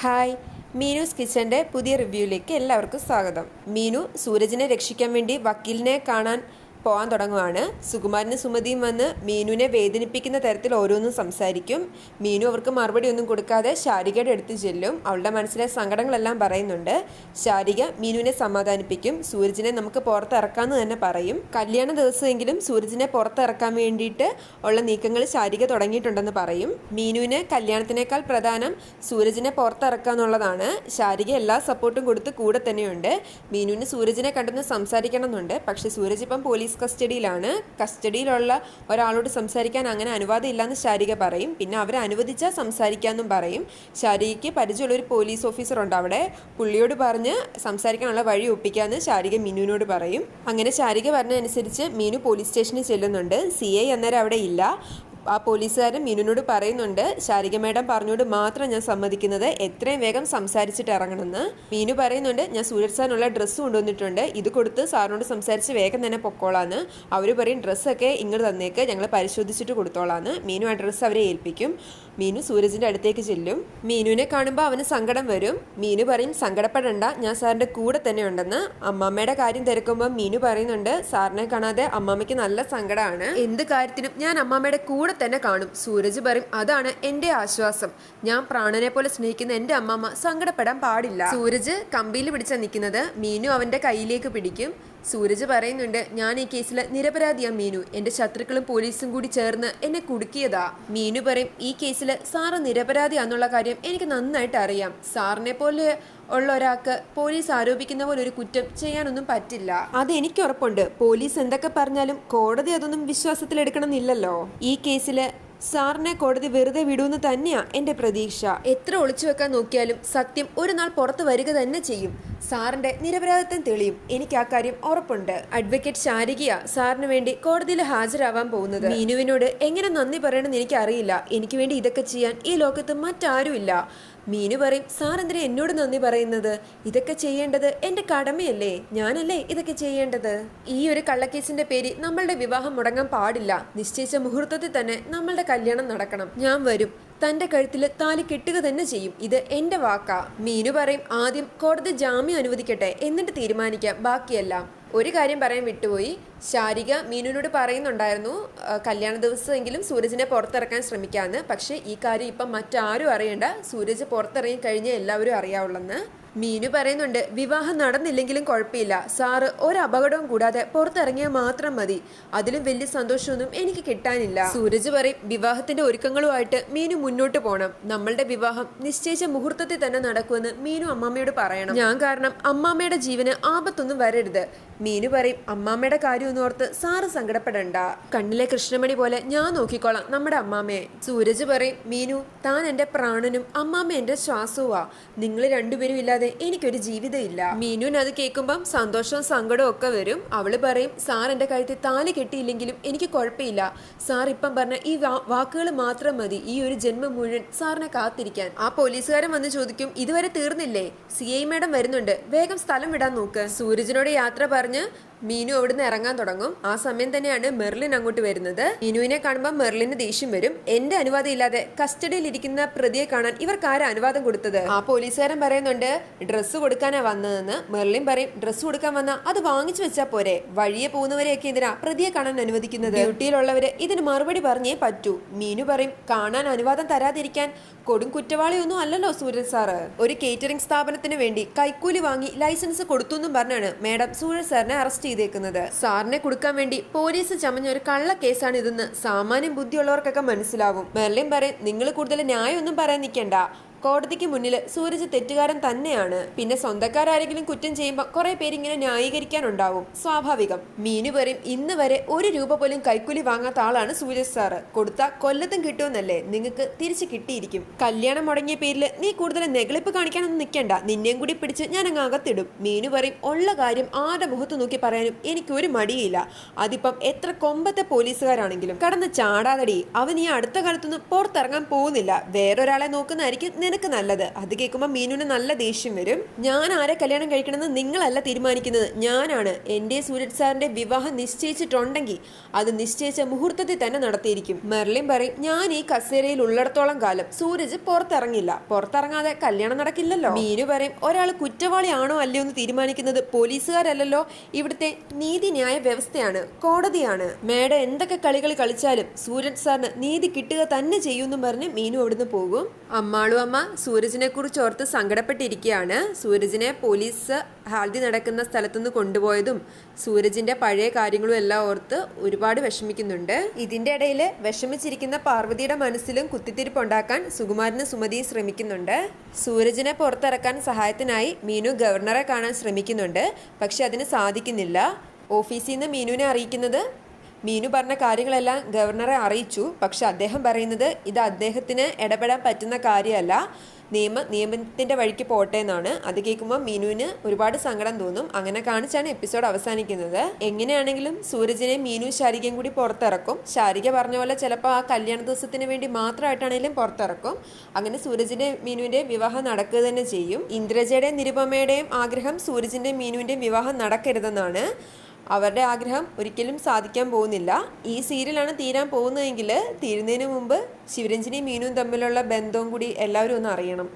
Hi മീനുസ് കിച്ചന്റെ പുതിയ റിവ്യൂയിലേക്ക് എല്ലാവർക്കും സ്വാഗതം. മീനു സൂരജിനെ രക്ഷിക്കാൻ വേണ്ടി വക്കീലിനെ കാണാൻ പോകാൻ തുടങ്ങുവാണ്. സുകുമാരനും സുമതിയും വന്ന് മീനുവിനെ വേദനിപ്പിക്കുന്ന തരത്തിൽ ഓരോന്നും സംസാരിക്കും. മീനു അവർക്ക് മറുപടി ഒന്നും കൊടുക്കാതെ ശാരികയുടെ അടുത്ത് ചെല്ലും. അവളുടെ മനസ്സിലെ സങ്കടങ്ങളെല്ലാം പറയുന്നുണ്ട്. ശാരിക മീനുവിനെ സമാധാനിപ്പിക്കും. സൂരജിനെ നമുക്ക് പുറത്തിറക്കാമെന്ന് തന്നെ പറയും. കല്യാണ ദിവസമെങ്കിലും സൂരജിനെ പുറത്തിറക്കാൻ വേണ്ടിയിട്ട് ഉള്ള നീക്കങ്ങൾ ശാരിക തുടങ്ങിയിട്ടുണ്ടെന്ന് പറയും. മീനുവിന് കല്യാണത്തിനേക്കാൾ പ്രധാനം സൂരജിനെ പുറത്തിറക്കുക എന്നുള്ളതാണ് ശാരിക എല്ലാ സപ്പോർട്ടും കൊടുത്ത് കൂടെ തന്നെയുണ്ട്. മീനുവിന് സൂരജിനെ കണ്ടെന്ന് സംസാരിക്കണം എന്നുണ്ട് പക്ഷേ സൂരജ് ഇപ്പം പോലീസ് കസ്റ്റഡിയിലാണ്. കസ്റ്റഡിയിലുള്ള ഒരാളോട് സംസാരിക്കാൻ അങ്ങനെ അനുവാദം ഇല്ലയെന്ന് ശാരിക പറയും. പിന്നെ അവരെ അനുവദിച്ചാൽ സംസാരിക്കാമെന്നും പറയും. ശാരികയ്ക്ക് പരിചയമുള്ള ഒരു പോലീസ് ഓഫീസർ ഉണ്ട് അവിടെ. പുള്ളിയോട് പറഞ്ഞ് സംസാരിക്കാനുള്ള വഴി ഒപ്പിക്കാമെന്ന് ശാരിക മീനുവിനോട് പറയും. അങ്ങനെ ശാരിക പറഞ്ഞതനുസരിച്ച് മീനു പോലീസ് സ്റ്റേഷനിൽ ചെല്ലുന്നുണ്ട്. സി ഐ അന്നേരം അവിടെ ഇല്ല. ആ പോലീസുകാരൻ മീനുനോട് പറയുന്നുണ്ട് ശാരിക മേഡം പറഞ്ഞോട് മാത്രം ഞാൻ സമ്മതിക്കുന്നത്. എത്രയും വേഗം സംസാരിച്ചിട്ട് ഇറങ്ങണമെന്ന്. മീനു പറയുന്നുണ്ട് ഞാൻ സൂരജ് സാറിനുള്ള ഡ്രസ്സ് കൊണ്ടുവന്നിട്ടുണ്ട്. ഇത് കൊടുത്ത് സാറിനോട് സംസാരിച്ച് വേഗം തന്നെ പൊക്കോളാന്ന്. അവർ പറയും ഡ്രസ്സൊക്കെ ഇങ്ങോട്ട് തന്നേക്ക്. ഞങ്ങൾ പരിശോധിച്ചിട്ട് കൊടുത്തോളാന്ന്. മീനു ആ ഡ്രസ്സ് അവരെ ഏൽപ്പിക്കും. മീനു സൂരജിന്റെ അടുത്തേക്ക് ചെല്ലും. മീനുവിനെ കാണുമ്പോൾ അവന് സങ്കടം വരും. മീനു പറയും സങ്കടപ്പെടണ്ട. ഞാൻ സാറിന്റെ കൂടെ തന്നെ ഉണ്ടെന്ന്. അമ്മാമ്മയുടെ കാര്യം തിരക്കുമ്പോൾ മീനു പറയുന്നുണ്ട് സാറിനെ കാണാതെ അമ്മാമ്മയ്ക്ക് നല്ല സങ്കടമാണ് എന്ത് കാര്യത്തിനും ഞാൻ അമ്മാമ്മയുടെ കൂടെ തന്നെ കാണും. സൂരജ് പറയും അതാണ് എന്റെ ആശ്വാസം. ഞാൻ പ്രാണനെ പോലെ സ്നേഹിക്കുന്ന എന്റെ അമ്മമ്മ സങ്കടപ്പെടാൻ പാടില്ല. സൂരജ് കമ്പിയിൽ പിടിച്ചാ നിൽക്കുന്നത്. മീനു അവന്റെ കയ്യിലേക്ക് പിടിക്കും. സൂരജ് പറയുന്നുണ്ട് ഞാൻ ഈ കേസിൽ നിരപരാധിയാ മീനു. എന്റെ ശത്രുക്കളും പോലീസും കൂടി ചേർന്ന് എന്നെ കുടുക്കിയതാ. മീനു പറയും ഈ കേസിൽ സാറ് നിരപരാധിയാന്നുള്ള കാര്യം എനിക്ക് നന്നായിട്ട് അറിയാം. സാറിനെ പോലെ ഉള്ള ഒരാൾക്ക് പോലീസ് ആരോപിക്കുന്ന പോലെ ഒരു കുറ്റം ചെയ്യാനൊന്നും പറ്റില്ല. അത് എനിക്ക് ഉറപ്പുണ്ട്. പോലീസ് എന്തൊക്കെ പറഞ്ഞാലും കോടതി അതൊന്നും വിശ്വാസത്തിലെടുക്കണമെന്നില്ലല്ലോ. ഈ കേസിൽ സാറിനെ കോടതി വെറുതെ വിടുമെന്ന് തന്നെയാ എന്റെ പ്രതീക്ഷ. എത്ര ഒളിച്ചു വെക്കാൻ നോക്കിയാലും സത്യം ഒരു നാൾ പുറത്തു വരിക തന്നെ ചെയ്യും. സാറിന്റെ നിരപരാധിത്വം തെളിയും. എനിക്ക് ആ കാര്യം ഉറപ്പുണ്ട്. അഡ്വക്കേറ്റ് ശാരികയ സാറിന് വേണ്ടി കോടതിയിൽ ഹാജരാവാൻ പോകുന്നത്. മീനുവിനോട് എങ്ങനെ നന്ദി പറയണമെന്ന് എനിക്ക് അറിയില്ല എനിക്ക് വേണ്ടി ഇതൊക്കെ ചെയ്യാൻ ഈ ലോകത്ത് മറ്റാരുമില്ല. മീനു പറയും സാർ എന്നോട് നന്ദി പറയുന്നത്? ഇതൊക്കെ ചെയ്യേണ്ടത് എന്റെ കടമയല്ലേ? ഞാനല്ലേ ഇതൊക്കെ ചെയ്യേണ്ടത്? ഈ ഒരു കള്ളക്കേസിന്റെ പേര് നമ്മളുടെ വിവാഹം മുടങ്ങാൻ പാടില്ല. നിശ്ചയിച്ച മുഹൂർത്തത്തിൽ തന്നെ നമ്മളുടെ കല്യാണം നടക്കണം. ഞാൻ വരും. തന്റെ കഴുത്തിൽ താലി കെട്ടുക തന്നെ ചെയ്യും. ഇത് എന്റെ വാക്കാ. മീനു പറയും ആദ്യം കോടതി ജാമ്യം അനുവദിക്കട്ടെ. എന്നിട്ട് തീരുമാനിക്കാം. ബാക്കിയെല്ലാം. ഒരു കാര്യം പറയാൻ വിട്ടുപോയി. ശാരിക മീനുവിനോട് പറയുന്നുണ്ടായിരുന്നു കല്യാണ ദിവസമെങ്കിലും സൂരജിനെ പുറത്തിറക്കാൻ ശ്രമിക്കാമെന്ന് പക്ഷേ ഈ കാര്യം ഇപ്പം മറ്റാരും അറിയണ്ട. സൂരജ് പുറത്തിറങ്ങി കഴിഞ്ഞാൽ എല്ലാവരും അറിയാവുള്ളെന്ന്. മീനു പറയുന്നുണ്ട് വിവാഹം നടന്നില്ലെങ്കിലും കുഴപ്പമില്ല. സാറ് ഒരു അപകടവും കൂടാതെ പുറത്തിറങ്ങിയാൽ മാത്രം മതി. അതിലും വലിയ സന്തോഷമൊന്നും എനിക്ക് കിട്ടാനില്ല. സൂരജ് പറയും വിവാഹത്തിന്റെ ഒരുക്കങ്ങളുമായിട്ട് മീനു മുന്നോട്ട് പോകണം. നമ്മളുടെ വിവാഹം നിശ്ചയിച്ച മുഹൂർത്തത്തിൽ തന്നെ നടക്കുമെന്ന് മീനു അമ്മാമ്മയോട് പറയണം. ഞാൻ കാരണം അമ്മാമ്മയുടെ ജീവന് ആപത്തൊന്നും വരരുത്. മീനു പറയും അമ്മാമ്മയുടെ കാര്യം ഒന്ന് ഓർത്ത് സാറ് സങ്കടപ്പെടണ്ട. കണ്ണിലെ കൃഷ്ണമണി പോലെ ഞാൻ നോക്കിക്കോളാം നമ്മുടെ അമ്മാമ്മയെ. സൂരജ് പറയും മീനു താൻ എന്റെ പ്രാണനും അമ്മാമ്മ എന്റെ ശ്വാസവുമാ. നിങ്ങൾ രണ്ടുപേരും ഇല്ലാതെ എനിക്കൊരു ജീവിതം ഇല്ല മീനുവിന് അത് കേൾക്കുമ്പം സന്തോഷവും സങ്കടവും ഒക്കെ വരും. അവൾ പറയും സാർ എന്റെ കഴുത്തിൽ താലി കെട്ടിയില്ലെങ്കിലും എനിക്ക് കുഴപ്പമില്ല. സാർ ഇപ്പം പറഞ്ഞ ഈ വാക്കുകൾ മാത്രം മതി. ഈ ഒരു ജന്മം മുഴുവൻ സാറിനെ കാത്തിരിക്കാൻ. ആ പോലീസുകാരൻ വന്ന് ചോദിക്കും ഇതുവരെ തീർന്നില്ലേ? സി ഐ മാഡം വരുന്നുണ്ട്. വേഗം സ്ഥലം വിടാൻ നോക്ക്. സൂരജിനോട് യാത്ര പറഞ്ഞ് മീനു അവിടുന്ന് ഇറങ്ങാൻ തുടങ്ങും. ആ സമയം തന്നെയാണ് മെർലിൻ അങ്ങോട്ട് വരുന്നത്. മീനുവിനെ കാണുമ്പോൾ മെർലിന് ദേഷ്യം വരും. എന്റെ അനുവാദം ഇല്ലാതെ കസ്റ്റഡിയിൽ ഇരിക്കുന്ന പ്രതിയെ കാണാൻ ഇവർക്ക് ആരാ അനുവാദം കൊടുത്തത്? ആ പോലീസുകാരൻ പറയുന്നുണ്ട് ഡ്രസ്സ് കൊടുക്കാനാ വന്നതെന്ന്. മെർലിൻ പറയും ഡ്രസ്സ് കൊടുക്കാൻ വന്ന അത് വാങ്ങിച്ചു വെച്ചാ പോരെ. വഴിയെ പോകുന്നവരെയൊക്കെ എന്തിനാ പ്രതിയെ കാണാൻ അനുവദിക്കുന്നത്? ഡ്യൂട്ടിയിലുള്ളവര് ഇതിന് മറുപടി പറഞ്ഞേ പറ്റൂ. മീനു പറയും കാണാൻ അനുവാദം തരാതിരിക്കാൻ കൊടും കുറ്റവാളിയൊന്നും അല്ലല്ലോ സൂരജ് സാറ്. ഒരു കേറ്ററിംഗ് സ്ഥാപനത്തിന് വേണ്ടി കൈക്കൂലി വാങ്ങി ലൈസൻസ് കൊടുത്തു എന്നും പറഞ്ഞാണ് മാഡം സൂരജ് സാറിനെ അറസ്റ്റ് ചെയ്തേക്കുന്നത്. സാറിനെ കൊടുക്കാൻ വേണ്ടി പോലീസ് ചമഞ്ഞ ഒരു കള്ള കേസാണ് ഇതെന്ന് സാമാന്യം ബുദ്ധിയുള്ളവർക്കൊക്കെ മനസ്സിലാവും. മെർലിൻ പറയും നിങ്ങൾ കൂടുതൽ ന്യായമൊന്നും പറയാൻ നിൽക്കണ്ട കോടതിക്ക് മുന്നിൽ സൂരജ് തെറ്റുകാരൻ തന്നെയാണ്. പിന്നെ സ്വന്തക്കാരാരെങ്കിലും കുറ്റം ചെയ്യുമ്പോൾ കുറെ പേരിങ്ങനെ ന്യായീകരിക്കാനുണ്ടാവും. സ്വാഭാവികം. മീനു പറയും ഇന്ന് വരെ ഒരു രൂപ പോലും കൈക്കൂലി വാങ്ങാത്ത ആളാണ് സൂരജ് സാറ്. കൊടുത്ത കൊല്ലത്തും കിട്ടുമെന്നല്ലേ? നിങ്ങൾക്ക് തിരിച്ചു കിട്ടിയിരിക്കും. കല്യാണം മുടങ്ങിയ പേരിൽ നീ കൂടുതൽ നെഗളിപ്പ് കാണിക്കാനൊന്നും നിൽക്കണ്ട. നിന്നെയും കൂടി പിടിച്ച് ഞാൻ അങ്ങ് അകത്തിടും. മീനു പറയും ഉള്ള കാര്യം ആരുടെ മുഖത്ത് നോക്കി പറയാനും എനിക്ക് ഒരു മടിയില്ല. അതിപ്പം എത്ര കൊമ്പത്തെ പോലീസുകാരാണെങ്കിലും. കടന്ന് ചാടാതടി. അവൻ ഈ അടുത്ത കാലത്തൊന്നും പുറത്തിറങ്ങാൻ പോകുന്നില്ല. വേറൊരാളെ നോക്കുന്നതായിരിക്കും നിനക്ക് നല്ലത്. അത് കേൾക്കുമ്പോൾ മീനുവിന് നല്ല ദേഷ്യം വരും. ഞാൻ ആരെ കല്യാണം കഴിക്കണമെന്ന് നിങ്ങളല്ല തീരുമാനിക്കുന്നത്. ഞാനാണ്. എന്റെ സൂരജ് സാറിന്റെ വിവാഹം നിശ്ചയിച്ചിട്ടുണ്ടെങ്കിൽ അത് നിശ്ചയിച്ച മുഹൂർത്തത്തിൽ തന്നെ നടത്തിയിരിക്കും. മെർലിൻ പറയും ഞാൻ ഈ കസേരയിൽ ഉള്ളിടത്തോളം കാലം സൂരജ് പുറത്തിറങ്ങില്ല. പുറത്തിറങ്ങാതെ കല്യാണം നടക്കില്ലല്ലോ. മീനു പറയും ഒരാൾ കുറ്റവാളിയാണോ അല്ലയോ എന്ന് തീരുമാനിക്കുന്നത് പോലീസുകാരല്ലല്ലോ? ഇവിടുത്തെ നീതിന്യായ വ്യവസ്ഥയാണ് കോടതിയാണ്. മേഡം എന്തൊക്കെ കളികൾ കളിച്ചാലും സൂരജ് സാറിന് നീതി കിട്ടുക തന്നെ ചെയ്യുമെന്നും പറഞ്ഞ് മീനു അവിടുന്ന് പോകും. അമ്മാളും അമ്മ സൂരജിനെ കുറിച്ച് ഓർത്ത് സങ്കടപ്പെട്ടിരിക്കുകയാണ് സൂരജിനെ പോലീസ് ഹാൽദി നടക്കുന്ന സ്ഥലത്തുനിന്ന് കൊണ്ടുപോയതും സൂരജിന്റെ പഴയ കാര്യങ്ങളും എല്ലാം ഓർത്ത് ഒരുപാട് വിഷമിക്കുന്നുണ്ട്. ഇതിന്റെ ഇടയിൽ വിഷമിച്ചിരിക്കുന്ന പാർവതിയുടെ മനസ്സിലും കുത്തിത്തിരിപ്പുണ്ടാക്കാൻ സുകുമാരന് സുമതി ശ്രമിക്കുന്നുണ്ട്. സൂരജിനെ പുറത്തിറക്കാൻ സഹായത്തിനായി മീനു ഗവർണറെ കാണാൻ ശ്രമിക്കുന്നുണ്ട്. പക്ഷെ അതിന് സാധിക്കുന്നില്ല. ഓഫീസിൽ നിന്ന് മീനുവിനെ അറിയിക്കുന്നത് മീനു പറഞ്ഞ കാര്യങ്ങളെല്ലാം ഗവർണറെ അറിയിച്ചു. പക്ഷെ അദ്ദേഹം പറയുന്നത് ഇത് അദ്ദേഹത്തിന് ഇടപെടാൻ പറ്റുന്ന കാര്യമല്ല. നിയമ നിയമത്തിന്റെ വഴിക്ക് പോട്ടെ എന്നാണ്. അത് കേൾക്കുമ്പോൾ മീനുവിന് ഒരുപാട് സങ്കടം തോന്നും. അങ്ങനെ കാണിച്ചാണ് എപ്പിസോഡ് അവസാനിക്കുന്നത്. എങ്ങനെയാണെങ്കിലും സൂരജിനെ മീനു ശാരികയും കൂടി പുറത്തിറക്കും. ശാരിക പറഞ്ഞ പോലെ ചിലപ്പോൾ ആ കല്യാണ ദിവസത്തിന് വേണ്ടി മാത്രമായിട്ടാണെങ്കിലും പുറത്തിറക്കും. അങ്ങനെ സൂരജിന്റെ മീനുവിന്റെ വിവാഹം നടക്കുക തന്നെ ചെയ്യും. ഇന്ദ്രജയുടെയും നിരുപമയുടെയും ആഗ്രഹം സൂരജിന്റെയും മീനുവിന്റെയും വിവാഹം നടക്കരുതെന്നാണ്. അവരുടെ ആഗ്രഹം ഒരിക്കലും സാധിക്കാൻ പോകുന്നില്ല. ഈ സീരിയലാണ് തീരാൻ പോകുന്നതെങ്കിൽ തീരുന്നതിന് മുമ്പ് ശിവരഞ്ജിനിയും മീനും തമ്മിലുള്ള ബന്ധവും കൂടി എല്ലാവരും ഒന്ന് അറിയണം.